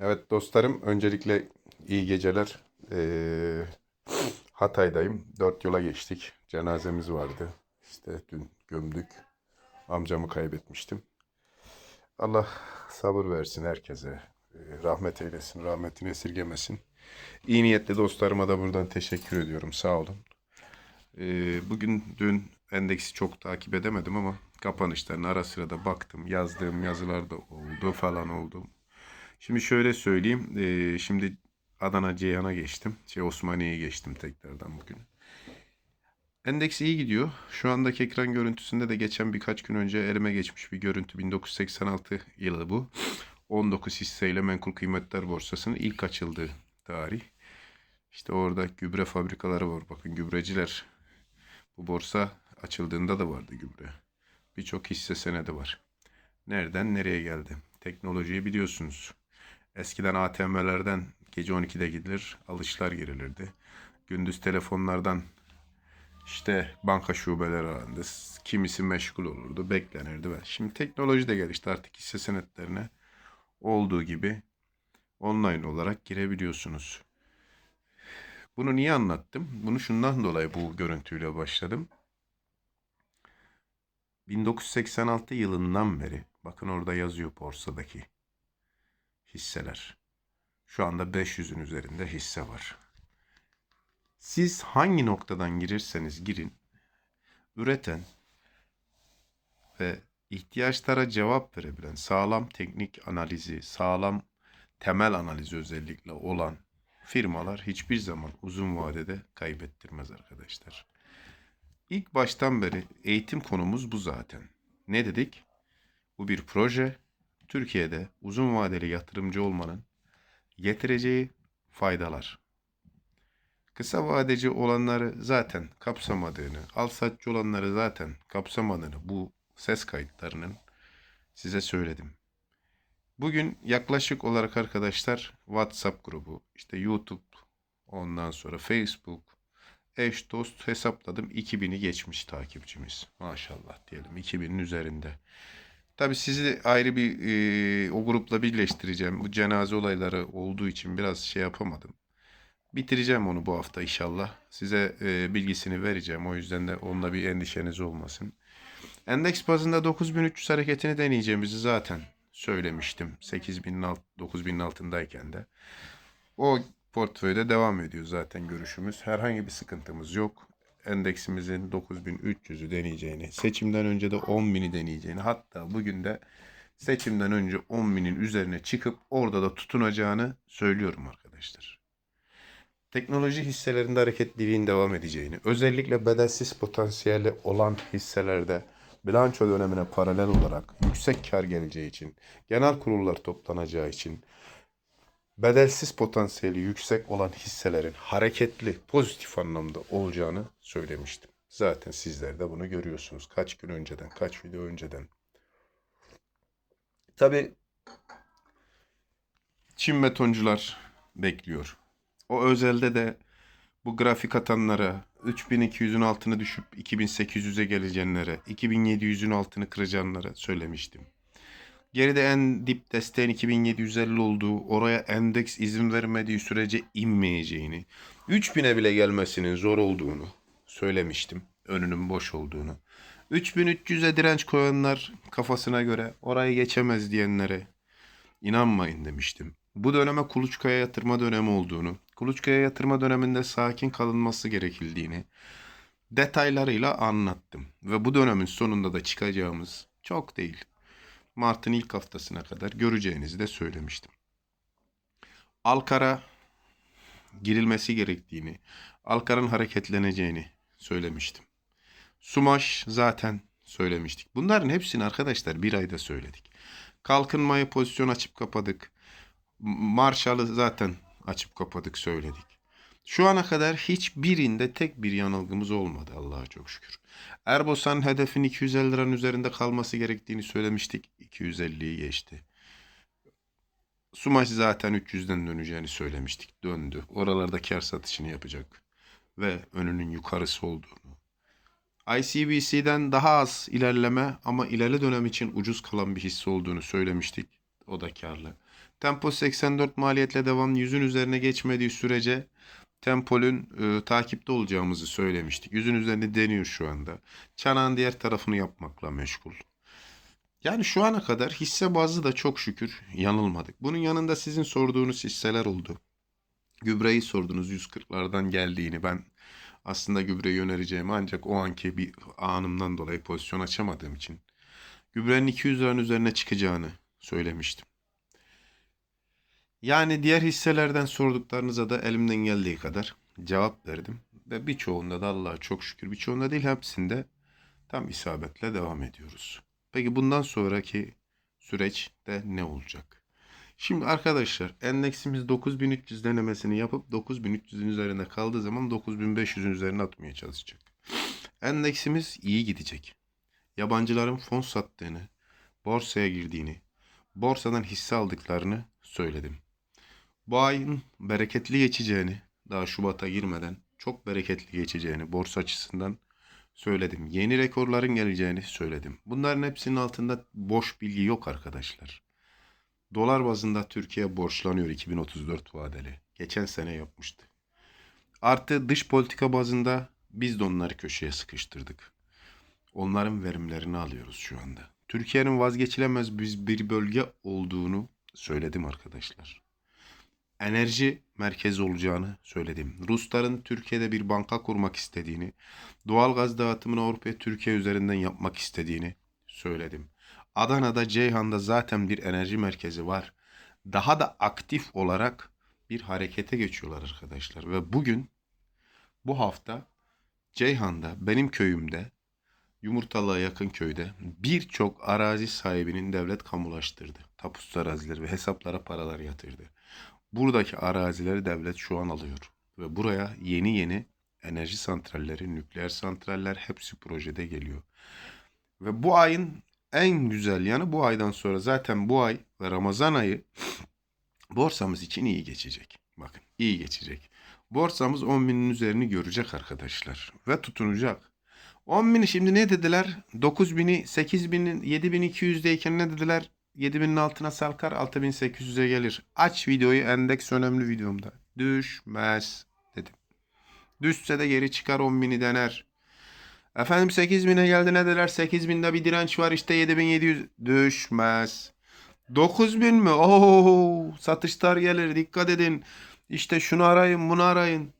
Evet dostlarım, öncelikle iyi geceler. Ee, Hatay'dayım. Dört yola geçtik. Cenazemiz vardı. İşte dün gömdük. Amcamı kaybetmiştim. Allah sabır versin herkese. Ee, rahmet eylesin, rahmetini esirgemesin. İyi niyetli dostlarıma da buradan teşekkür ediyorum. Sağ olun. Ee, bugün dün endeksi çok takip edemedim ama kapanışlarına ara sıra da baktım. Yazdığım yazılar da oldu falan oldu. Şimdi şöyle söyleyeyim. Ee, şimdi Adana Ceyhan'a geçtim. Şey Osmaniye'ye geçtim tekrardan bugün. Endeks iyi gidiyor. Şu andaki ekran görüntüsünde de geçen birkaç gün önce elime geçmiş bir görüntü. 1986 yılı bu. 19 hisseyle Menkul Kıymetler Borsası'nın ilk açıldığı tarih. İşte orada gübre fabrikaları var. Bakın gübreciler. Bu borsa açıldığında da vardı gübre. Birçok hisse senedi var. Nereden nereye geldi? Teknolojiyi biliyorsunuz. Eskiden ATM'lerden gece 12'de gidilir, alışlar girilirdi. Gündüz telefonlardan işte banka şubeleri arandı. Kimisi meşgul olurdu, beklenirdi. Ve şimdi teknoloji de gelişti artık hisse senetlerine olduğu gibi online olarak girebiliyorsunuz. Bunu niye anlattım? Bunu şundan dolayı bu görüntüyle başladım. 1986 yılından beri bakın orada yazıyor borsadaki hisseler. Şu anda 500'ün üzerinde hisse var. Siz hangi noktadan girirseniz girin, üreten ve ihtiyaçlara cevap verebilen sağlam teknik analizi, sağlam temel analizi özellikle olan firmalar hiçbir zaman uzun vadede kaybettirmez arkadaşlar. İlk baştan beri eğitim konumuz bu zaten. Ne dedik? Bu bir proje. Türkiye'de uzun vadeli yatırımcı olmanın getireceği faydalar. Kısa vadeci olanları zaten kapsamadığını, alsatçı olanları zaten kapsamadığını bu ses kayıtlarının size söyledim. Bugün yaklaşık olarak arkadaşlar WhatsApp grubu, işte YouTube, ondan sonra Facebook, eş dost hesapladım 2000'i geçmiş takipçimiz. Maşallah diyelim 2000'in üzerinde. Tabii sizi ayrı bir e, o grupla birleştireceğim. Bu cenaze olayları olduğu için biraz şey yapamadım. Bitireceğim onu bu hafta inşallah. Size e, bilgisini vereceğim. O yüzden de onunla bir endişeniz olmasın. Endeks bazında 9300 hareketini deneyeceğimizi zaten söylemiştim. 8000'in alt, 9000'in altındayken de. O portföyde devam ediyor zaten görüşümüz. Herhangi bir sıkıntımız yok. Endeksimizin 9300'ü deneyeceğini, seçimden önce de 10.000'i deneyeceğini, hatta bugün de seçimden önce 10.000'in üzerine çıkıp orada da tutunacağını söylüyorum arkadaşlar. Teknoloji hisselerinde hareketliliğin devam edeceğini, özellikle bedelsiz potansiyeli olan hisselerde bilanço dönemine paralel olarak yüksek kar geleceği için, genel kurullar toplanacağı için, bedelsiz potansiyeli yüksek olan hisselerin hareketli, pozitif anlamda olacağını söylemiştim. Zaten sizler de bunu görüyorsunuz. Kaç gün önceden, kaç video önceden. Tabii Çin betoncular bekliyor. O özelde de bu grafik atanlara 3200'ün altını düşüp 2800'e geleceğinlere, 2700'ün altını kıracağınlara söylemiştim. Geride en dip desteğin 2750 olduğu, oraya endeks izin vermediği sürece inmeyeceğini, 3000'e bile gelmesinin zor olduğunu söylemiştim. Önünün boş olduğunu. 3300'e direnç koyanlar kafasına göre orayı geçemez diyenlere inanmayın demiştim. Bu döneme kuluçkaya yatırma dönemi olduğunu, kuluçkaya yatırma döneminde sakin kalınması gerekildiğini detaylarıyla anlattım. Ve bu dönemin sonunda da çıkacağımız çok değil. Mart'ın ilk haftasına kadar göreceğinizi de söylemiştim. Alkara girilmesi gerektiğini, Alkar'ın hareketleneceğini söylemiştim. Sumaş zaten söylemiştik. Bunların hepsini arkadaşlar bir ayda söyledik. Kalkınmayı pozisyon açıp kapadık. Marshall'ı zaten açıp kapadık söyledik. Şu ana kadar hiçbirinde tek bir yanılgımız olmadı Allah'a çok şükür. Erbosan hedefin 250 liranın üzerinde kalması gerektiğini söylemiştik. 250'yi geçti. Sumaş zaten 300'den döneceğini söylemiştik. Döndü. Oralarda kar satışını yapacak. Ve önünün yukarısı olduğunu. ICBC'den daha az ilerleme ama ilerli dönem için ucuz kalan bir hisse olduğunu söylemiştik. O da karlı. Tempo 84 maliyetle devam yüzün üzerine geçmediği sürece Tempol'ün e, takipte olacağımızı söylemiştik. Yüzün üzerinde deniyor şu anda. Çanağın diğer tarafını yapmakla meşgul. Yani şu ana kadar hisse bazlı da çok şükür yanılmadık. Bunun yanında sizin sorduğunuz hisseler oldu. Gübreyi sordunuz 140'lardan geldiğini. Ben aslında gübreyi önereceğimi ancak o anki bir anımdan dolayı pozisyon açamadığım için gübrenin 200 liranın üzerine çıkacağını söylemiştim. Yani diğer hisselerden sorduklarınıza da elimden geldiği kadar cevap verdim. Ve birçoğunda da Allah'a çok şükür birçoğunda değil hepsinde tam isabetle devam ediyoruz. Peki bundan sonraki süreçte ne olacak? Şimdi arkadaşlar endeksimiz 9300 denemesini yapıp 9300'ün üzerinde kaldığı zaman 9500'ün üzerine atmaya çalışacak. Endeksimiz iyi gidecek. Yabancıların fon sattığını, borsaya girdiğini, borsadan hisse aldıklarını söyledim. Bu ayın bereketli geçeceğini, daha Şubat'a girmeden çok bereketli geçeceğini borsa açısından söyledim. Yeni rekorların geleceğini söyledim. Bunların hepsinin altında boş bilgi yok arkadaşlar. Dolar bazında Türkiye borçlanıyor 2034 vadeli. Geçen sene yapmıştı. Artı dış politika bazında biz de onları köşeye sıkıştırdık. Onların verimlerini alıyoruz şu anda. Türkiye'nin vazgeçilemez biz bir bölge olduğunu söyledim arkadaşlar. Enerji merkezi olacağını söyledim. Rusların Türkiye'de bir banka kurmak istediğini, doğal gaz dağıtımını Avrupa Türkiye üzerinden yapmak istediğini söyledim. Adana'da Ceyhan'da zaten bir enerji merkezi var. Daha da aktif olarak bir harekete geçiyorlar arkadaşlar. Ve bugün bu hafta Ceyhan'da benim köyümde Yumurtalığa yakın köyde birçok arazi sahibinin devlet kamulaştırdı. Tapusuz arazileri ve hesaplara paralar yatırdı. Buradaki arazileri devlet şu an alıyor. Ve buraya yeni yeni enerji santralleri, nükleer santraller hepsi projede geliyor. Ve bu ayın en güzel yanı bu aydan sonra zaten bu ay ve Ramazan ayı borsamız için iyi geçecek. Bakın iyi geçecek. Borsamız 10 binin üzerini görecek arkadaşlar. Ve tutunacak. 10 bini şimdi ne dediler? 9 bini 8 binin 7200'deyken ne dediler? 7000'in altına sarkar 6800'e gelir. Aç videoyu endeks önemli videomda. Düşmez dedim. Düşse de geri çıkar 10 bini dener. Efendim 8000'e geldi ne dediler? 8000'de bir direnç var işte 7700 düşmez. 9000 mi? Oo, satışlar gelir dikkat edin. İşte şunu arayın bunu arayın.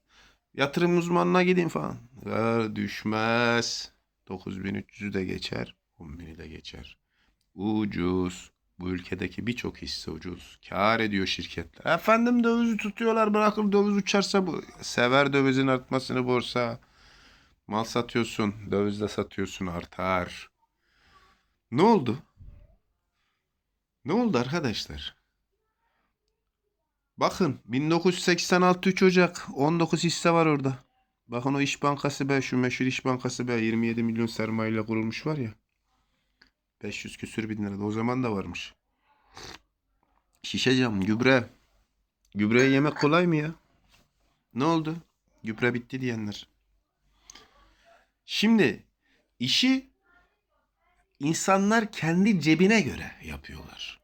Yatırım uzmanına gidin falan. Ya düşmez. 9300'ü de geçer. 10.000'i de geçer. Ucuz. Bu ülkedeki birçok hisse ucuz. Kar ediyor şirketler. Efendim dövizi tutuyorlar bırakıp döviz uçarsa bu. Sever dövizin artmasını borsa. Mal satıyorsun. Dövizle satıyorsun artar. Ne oldu? Ne oldu arkadaşlar? Bakın 1986 3 Ocak 19 hisse var orada. Bakın o İş Bankası be şu meşhur İş Bankası be 27 milyon sermayeyle kurulmuş var ya. 500 küsür bin lirada o zaman da varmış. Şişe cam gübre. Gübreyi yemek kolay mı ya? Ne oldu? Gübre bitti diyenler. Şimdi işi insanlar kendi cebine göre yapıyorlar.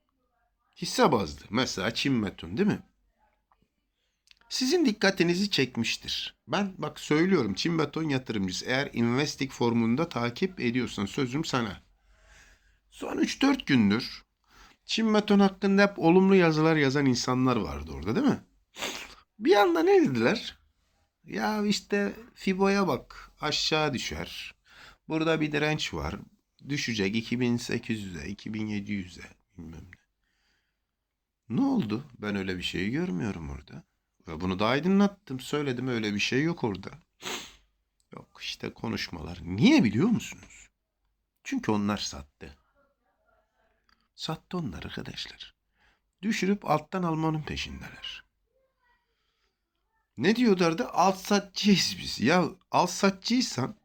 Hisse bazlı. Mesela Çin Meton değil mi? Sizin dikkatinizi çekmiştir. Ben bak söylüyorum Çin Beton yatırımcısı eğer Investing formunda takip ediyorsan sözüm sana. Son 3-4 gündür Çin Beton hakkında hep olumlu yazılar yazan insanlar vardı orada değil mi? Bir anda ne dediler? Ya işte Fibo'ya bak aşağı düşer. Burada bir direnç var. Düşecek 2800'e, 2700'e bilmem ne. Ne oldu? Ben öyle bir şey görmüyorum orada. Ve bunu da aydınlattım. Söyledim öyle bir şey yok orada. Yok işte konuşmalar. Niye biliyor musunuz? Çünkü onlar sattı. Sattı onlar arkadaşlar. Düşürüp alttan almanın peşindeler. Ne diyorlardı? Alt satçıyız biz. Ya alt satçıysan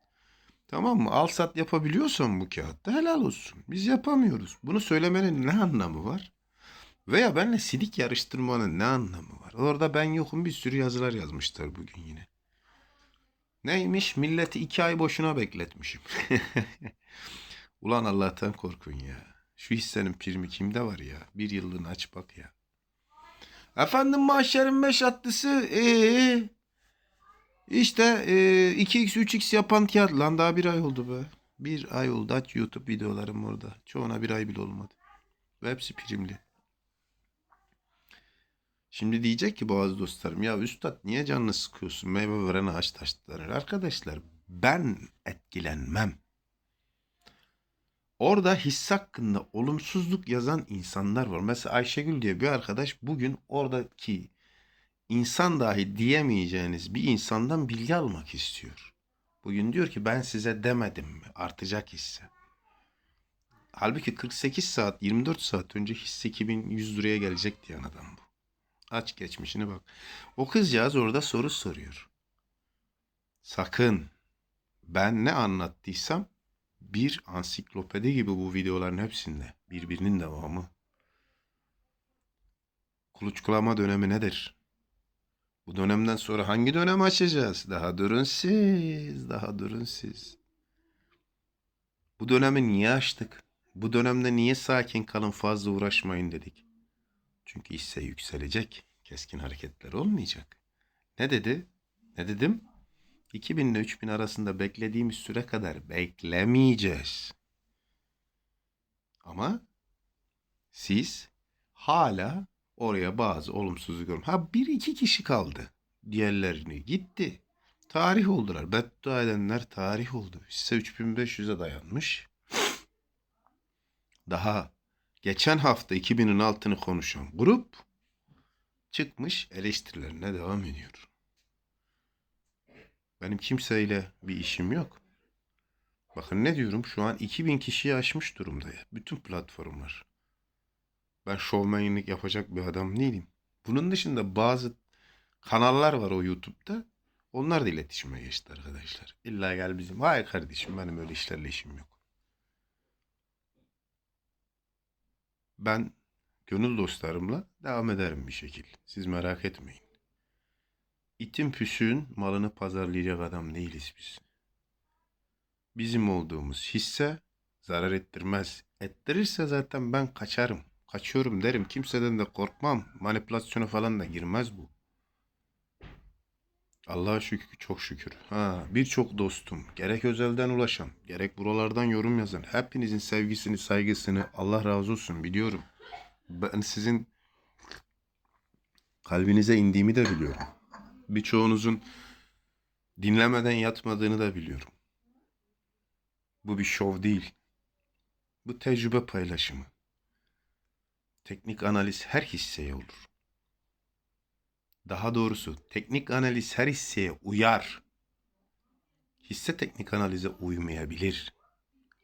tamam mı? Al sat yapabiliyorsan bu kağıtta helal olsun. Biz yapamıyoruz. Bunu söylemenin ne anlamı var? Veya benimle sidik yarıştırmanın ne anlamı var? Orada ben yokum bir sürü yazılar yazmışlar bugün yine. Neymiş? Milleti iki ay boşuna bekletmişim. Ulan Allah'tan korkun ya. Şu hissenin primi kimde var ya? Bir yıllığını aç bak ya. Efendim mahşerin beş atlısı ee, işte ee, 2x 3x yapan kağıt lan daha bir ay oldu be. Bir ay oldu aç YouTube videolarım orada. Çoğuna bir ay bile olmadı. Ve hepsi primli. Şimdi diyecek ki bazı dostlarım ya üstad niye canını sıkıyorsun meyve veren ağaç taşları. Arkadaşlar ben etkilenmem. Orada hisse hakkında olumsuzluk yazan insanlar var. Mesela Ayşegül diye bir arkadaş bugün oradaki insan dahi diyemeyeceğiniz bir insandan bilgi almak istiyor. Bugün diyor ki ben size demedim mi artacak hisse. Halbuki 48 saat 24 saat önce hisse 2100 liraya gelecek diyen adam bu. Aç geçmişine bak. O kızcağız orada soru soruyor. Sakın ben ne anlattıysam bir ansiklopedi gibi bu videoların hepsinde. Birbirinin devamı. Kuluçkulama dönemi nedir? Bu dönemden sonra hangi dönem açacağız? Daha durun siz, daha durun siz. Bu dönemi niye açtık? Bu dönemde niye sakin kalın fazla uğraşmayın dedik? Çünkü hisse yükselecek. Keskin hareketler olmayacak. Ne dedi? Ne dedim? 2000 ile 3000 arasında beklediğimiz süre kadar beklemeyeceğiz. Ama siz hala oraya bazı olumsuzluk görün. Ha bir iki kişi kaldı. Diğerlerini gitti. Tarih oldular. Beddua edenler tarih oldu. Hisse 3500'e dayanmış. Daha geçen hafta 2000'in altını konuşan grup çıkmış eleştirilerine devam ediyor. Benim kimseyle bir işim yok. Bakın ne diyorum şu an 2000 kişiyi aşmış durumda ya. Bütün platformlar. Ben şovmenlik yapacak bir adam değilim. Bunun dışında bazı kanallar var o YouTube'da. Onlar da iletişime geçti arkadaşlar. İlla gel bizim. Hayır kardeşim benim öyle işlerle işim yok. Ben gönül dostlarımla devam ederim bir şekil. Siz merak etmeyin. İtin püsüğün malını pazarlayacak adam değiliz biz. Bizim olduğumuz hisse zarar ettirmez. Ettirirse zaten ben kaçarım. Kaçıyorum derim. Kimseden de korkmam. Manipülasyona falan da girmez bu. Allah'a şükür çok şükür. Ha, birçok dostum, gerek özelden ulaşan, gerek buralardan yorum yazan, hepinizin sevgisini, saygısını Allah razı olsun biliyorum. Ben sizin kalbinize indiğimi de biliyorum. Birçoğunuzun dinlemeden yatmadığını da biliyorum. Bu bir şov değil. Bu tecrübe paylaşımı. Teknik analiz her hisseye olur. Daha doğrusu teknik analiz her hisseye uyar. Hisse teknik analize uymayabilir.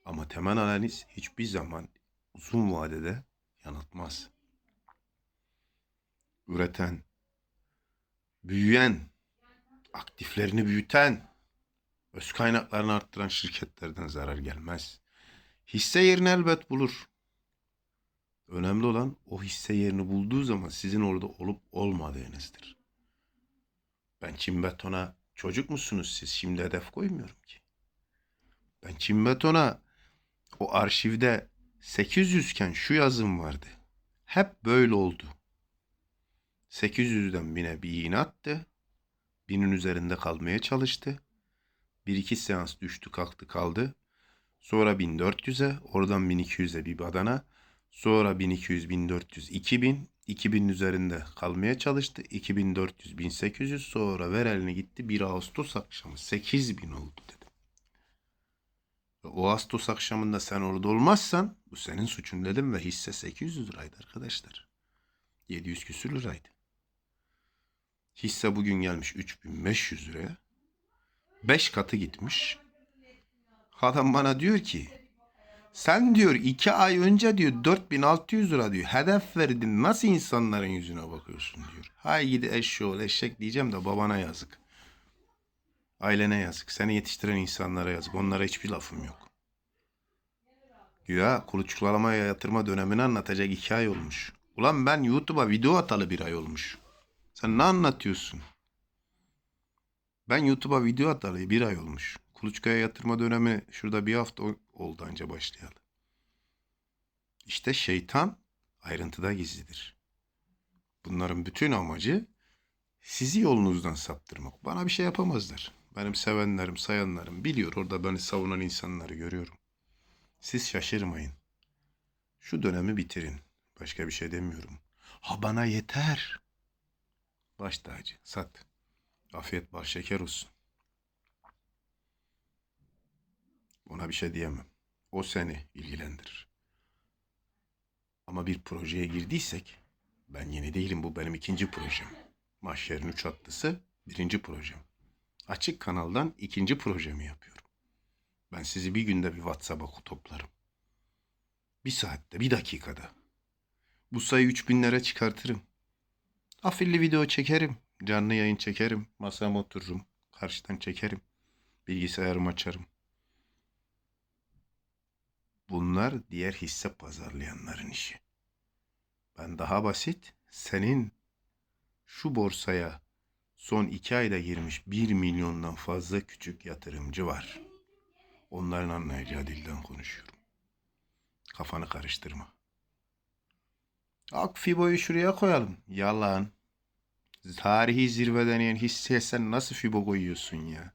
Ama temel analiz hiçbir zaman uzun vadede yanıltmaz. Üreten, büyüyen, aktiflerini büyüten, öz kaynaklarını arttıran şirketlerden zarar gelmez. Hisse yerini elbet bulur. Önemli olan o hisse yerini bulduğu zaman sizin orada olup olmadığınızdır. Ben Çin Beton'a çocuk musunuz siz? Şimdi hedef koymuyorum ki. Ben Çin Beton'a o arşivde 800 iken şu yazım vardı. Hep böyle oldu. 800'den bine bir iğne attı. Binin üzerinde kalmaya çalıştı. Bir iki seans düştü kalktı kaldı. Sonra 1400'e, oradan 1200'e bir badana. Sonra 1200, 1400, 2000. 2000 üzerinde kalmaya çalıştı. 2400, 1800 sonra ver elini gitti. 1 Ağustos akşamı 8000 oldu dedim. Ve o Ağustos akşamında sen orada olmazsan bu senin suçun dedim ve hisse 800 liraydı arkadaşlar. 700 küsür liraydı. Hisse bugün gelmiş 3500 liraya. 5 katı gitmiş. Adam bana diyor ki sen diyor iki ay önce diyor 4600 lira diyor hedef verdin nasıl insanların yüzüne bakıyorsun diyor. Hay gidi eşşoğul eşek diyeceğim de babana yazık. Ailene yazık. Seni yetiştiren insanlara yazık. Onlara hiçbir lafım yok. Güya kuluçkalamaya yatırma dönemini anlatacak iki ay olmuş. Ulan ben YouTube'a video atalı bir ay olmuş. Sen ne anlatıyorsun? Ben YouTube'a video atalı bir ay olmuş. Kuluçkaya yatırma dönemi şurada bir hafta oldu anca başlayalı. İşte şeytan ayrıntıda gizlidir. Bunların bütün amacı sizi yolunuzdan saptırmak. Bana bir şey yapamazlar. Benim sevenlerim, sayanlarım biliyor. Orada beni savunan insanları görüyorum. Siz şaşırmayın. Şu dönemi bitirin. Başka bir şey demiyorum. Ha bana yeter. Baş tacı, sat. Afiyet bal şeker olsun. Ona bir şey diyemem. O seni ilgilendirir. Ama bir projeye girdiysek, ben yeni değilim bu benim ikinci projem. Mahşer'in üç atlısı birinci projem. Açık kanaldan ikinci projemi yapıyorum. Ben sizi bir günde bir WhatsApp'a toplarım. Bir saatte, bir dakikada. Bu sayı üç binlere çıkartırım. Afilli video çekerim. Canlı yayın çekerim. Masama otururum. Karşıdan çekerim. Bilgisayarımı açarım. Bunlar diğer hisse pazarlayanların işi. Ben daha basit, senin şu borsaya son iki ayda girmiş bir milyondan fazla küçük yatırımcı var. Onların anlayacağı dilden konuşuyorum. Kafanı karıştırma. Ak Fibo'yu şuraya koyalım. Yalan. Tarihi zirve deneyen hisseye sen nasıl Fibo koyuyorsun ya?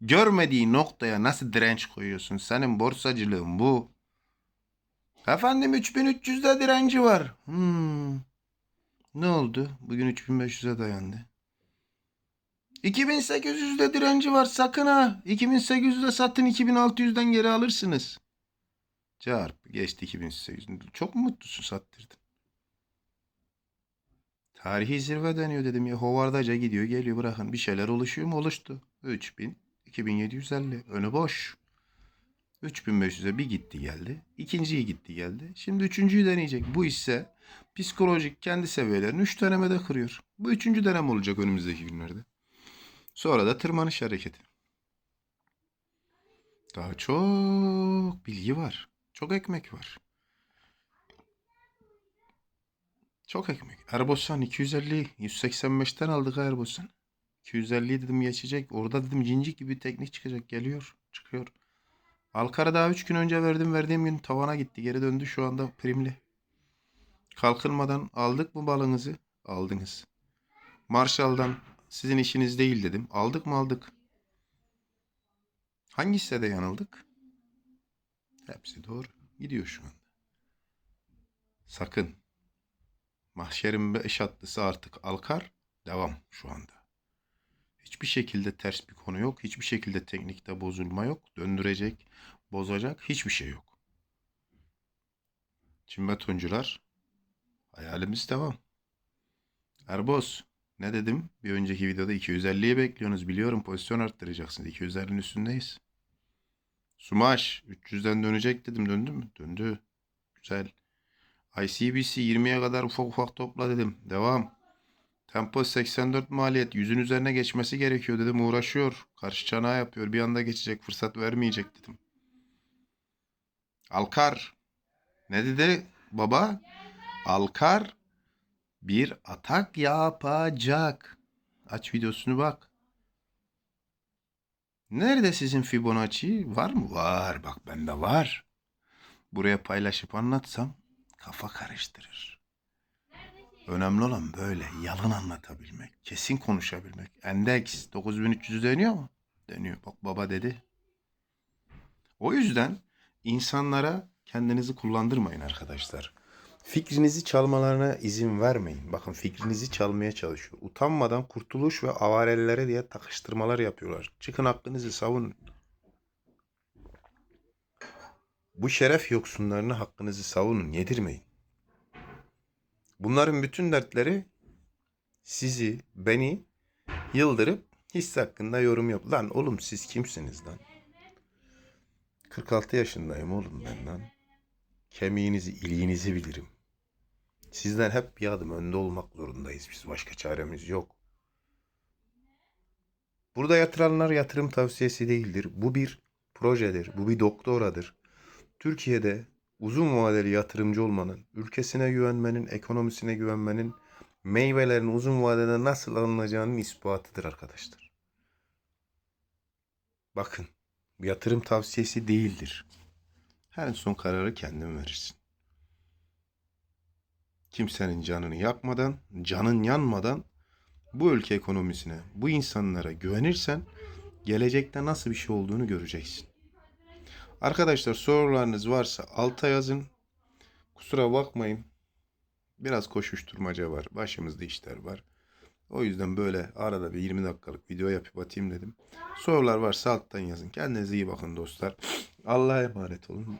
Görmediği noktaya nasıl direnç koyuyorsun? Senin borsacılığın bu. Efendim 3300'de direnci var. Hmm. Ne oldu? Bugün 3500'e dayandı. 2800'de direnci var sakın ha. 2800'de satın 2600'den geri alırsınız. Çarp geçti 2800. Çok mu mutlusun sattırdın? Tarihi zirve deniyor dedim ya. Hovardaca gidiyor geliyor bırakın. Bir şeyler oluşuyor mu? Oluştu. 3000, 2750. Önü boş. 3500'e bir gitti geldi. İkinciyi gitti geldi. Şimdi üçüncüyü deneyecek. Bu ise psikolojik kendi seviyelerini 3 denemede kırıyor. Bu üçüncü dönem olacak önümüzdeki günlerde. Sonra da tırmanış hareketi. Daha çok bilgi var. Çok ekmek var. Çok ekmek. Erbosan 250, 185'ten aldık Erbosan. 250 dedim geçecek. Orada dedim cincik gibi teknik çıkacak. Geliyor. Çıkıyor. Alkar'a daha 3 gün önce verdim. Verdiğim gün tavana gitti. Geri döndü şu anda primli. Kalkınmadan aldık mı balınızı? Aldınız. Marshall'dan sizin işiniz değil dedim. Aldık mı aldık. Hangi hissede yanıldık? Hepsi doğru. Gidiyor şu anda. Sakın. Mahşerin beş atlısı artık Alkar. Devam şu anda. Hiçbir şekilde ters bir konu yok. Hiçbir şekilde teknikte bozulma yok. Döndürecek, bozacak hiçbir şey yok. Çin betoncular hayalimiz devam. Erboz ne dedim? Bir önceki videoda 250'yi bekliyorsunuz. Biliyorum pozisyon arttıracaksınız. 250'nin üstündeyiz. Sumaş 300'den dönecek dedim. Döndü mü? Döndü. Güzel. ICBC 20'ye kadar ufak ufak topla dedim. Devam. Tempo 84 maliyet. Yüzün üzerine geçmesi gerekiyor dedim. Uğraşıyor. Karşı çanağı yapıyor. Bir anda geçecek. Fırsat vermeyecek dedim. Alkar. Ne dedi baba? Alkar bir atak yapacak. Aç videosunu bak. Nerede sizin Fibonacci? Var mı? Var. Bak bende var. Buraya paylaşıp anlatsam kafa karıştırır. Önemli olan böyle yalın anlatabilmek, kesin konuşabilmek. Endeks 9300 deniyor mu? Deniyor. Bak baba dedi. O yüzden insanlara kendinizi kullandırmayın arkadaşlar. Fikrinizi çalmalarına izin vermeyin. Bakın fikrinizi çalmaya çalışıyor. Utanmadan kurtuluş ve avarellere diye takıştırmalar yapıyorlar. Çıkın hakkınızı savunun. Bu şeref yoksunlarına hakkınızı savunun, yedirmeyin. Bunların bütün dertleri sizi, beni yıldırıp hisse hakkında yorum yap. Lan oğlum siz kimsiniz lan? 46 yaşındayım oğlum ben lan. Kemiğinizi, iliğinizi bilirim. Sizden hep bir adım önde olmak zorundayız biz. Başka çaremiz yok. Burada yatıranlar yatırım tavsiyesi değildir. Bu bir projedir. Bu bir doktoradır. Türkiye'de uzun vadeli yatırımcı olmanın, ülkesine güvenmenin, ekonomisine güvenmenin, meyvelerin uzun vadede nasıl alınacağının ispatıdır arkadaşlar. Bakın, yatırım tavsiyesi değildir. Her son kararı kendin verirsin. kimsenin canını yakmadan, canın yanmadan bu ülke ekonomisine, bu insanlara güvenirsen gelecekte nasıl bir şey olduğunu göreceksin. Arkadaşlar sorularınız varsa alta yazın. Kusura bakmayın. Biraz koşuşturmaca var. Başımızda işler var. O yüzden böyle arada bir 20 dakikalık video yapıp atayım dedim. Sorular varsa alttan yazın. Kendinize iyi bakın dostlar. Allah'a emanet olun.